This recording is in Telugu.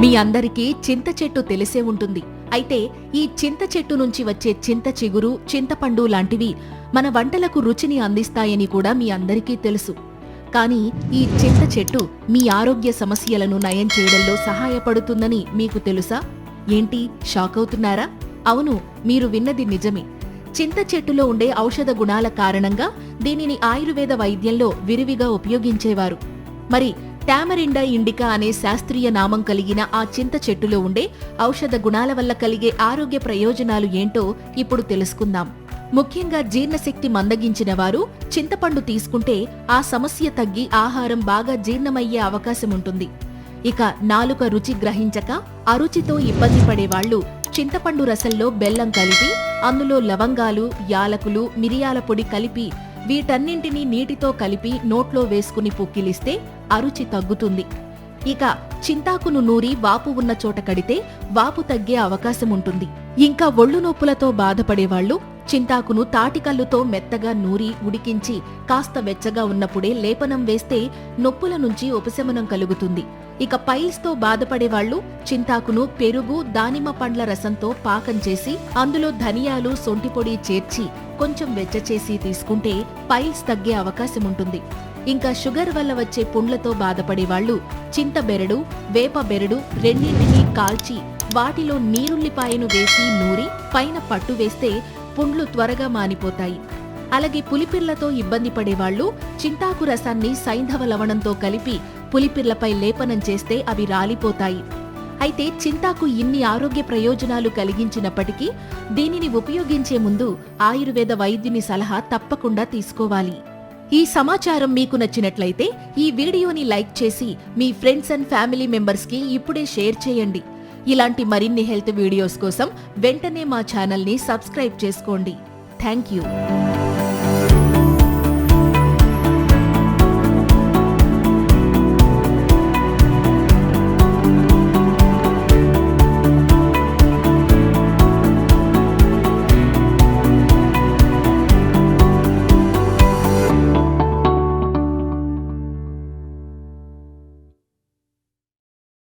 మీ అందరికీ చింత చెట్టు తెలిసే ఉంటుంది. అయితే ఈ చింత చెట్టు నుంచి వచ్చే చింత చిగురు చింతపండు లాంటివి మన వంటలకు రుచిని అందిస్తాయని కూడా మీ అందరికీ తెలుసు. కానీ ఈ చింత చెట్టు మీ ఆరోగ్య సమస్యలను నయం చేయడంలో సహాయపడుతుందని మీకు తెలుసా? ఏంటి? షాక్ అవుతున్నారా? అవును మీరు విన్నది నిజమే. చింత చెట్టులో ఉండే ఔషధ గుణాల కారణంగా దీనిని ఆయుర్వేద వైద్యంలో విరివిగా ఉపయోగించేవారు. మరి టామరిండా ఇండికా అనే శాస్త్రీయ నామం కలిగిన ఆ చింత చెట్టులో ఉండే ఔషధ గుణాల వల్ల కలిగే ఆరోగ్య ప్రయోజనాలు ఏంటో ఇప్పుడు తెలుసుకుందాం. ముఖ్యంగా జీర్ణశక్తి మందగించిన వారు చింతపండు తీసుకుంటే ఆ సమస్య తగ్గి ఆహారం బాగా జీర్ణమయ్యే అవకాశం ఉంటుంది. ఇక నాలుక రుచి గ్రహించక అరుచితో ఇబ్బంది పడేవాళ్ళు చింతపండు రసంలో బెల్లం కలిపి అందులో లవంగాలు యాలకులు మిరియాల పొడి కలిపి వీటన్నింటినీ నీటితో కలిపి నోట్లో వేసుకుని పుక్కిలిస్తే అరుచి తగ్గుతుంది. ఇక చింతాకును నూరి వాపు ఉన్న చోట కడితే వాపు తగ్గే అవకాశం ఉంటుంది ఇంకా ఒళ్ళు నొప్పులతో బాధపడేవాళ్ళు చింతాకును తాటికల్లుతో మెత్తగా నూరి ఉడికించి కాస్త వెచ్చగా ఉన్నప్పుడే లేపనం వేస్తే నొప్పుల నుంచి ఉపశమనం కలుగుతుంది. ఇక పైల్స్తో బాధపడేవాళ్ళు చింతాకును పెరుగు దానిమ్మ పండ్ల రసంతో పాకం చేసి అందులో ధనియాలు సొంటిపొడి చేర్చి కొంచెం వెచ్చచేసి తీసుకుంటే పైల్స్ తగ్గే అవకాశం ఉంటుంది ఇంకా షుగర్ వల్ల వచ్చే పుండ్లతో బాధపడేవాళ్ళు చింతబెరడు వేప బెరడు రెండింటినీ కాల్చి వాటిలో నీరుల్లిపాయను వేసి నూరి పైన పట్టు వేస్తే పుండ్లు త్వరగా మానిపోతాయి. అలాగే పులిపిర్లతో ఇబ్బంది పడేవాళ్ళు చింతాకు రసాన్ని సైంధవ లవణంతో కలిపి పులిపిర్లపై లేపనం చేస్తే అవి రాలిపోతాయి. అయితే చింతాకు ఇన్ని ఆరోగ్య ప్రయోజనాలు కలిగించినప్పటికీ దీనిని ఉపయోగించే ముందు ఆయుర్వేద వైద్యుని సలహా తప్పకుండా తీసుకోవాలి. ఈ సమాచారం మీకు నచ్చినట్లయితే ఈ వీడియోని లైక్ చేసి మీ ఫ్రెండ్స్ అండ్ ఫ్యామిలీ మెంబర్స్కి ఇప్పుడే షేర్ చేయండి. ఇలాంటి మరిన్ని హెల్త్ వీడియోస్ కోసం వెంటనే మా ఛానల్ని సబ్స్క్రైబ్ చేసుకోండి. Thank you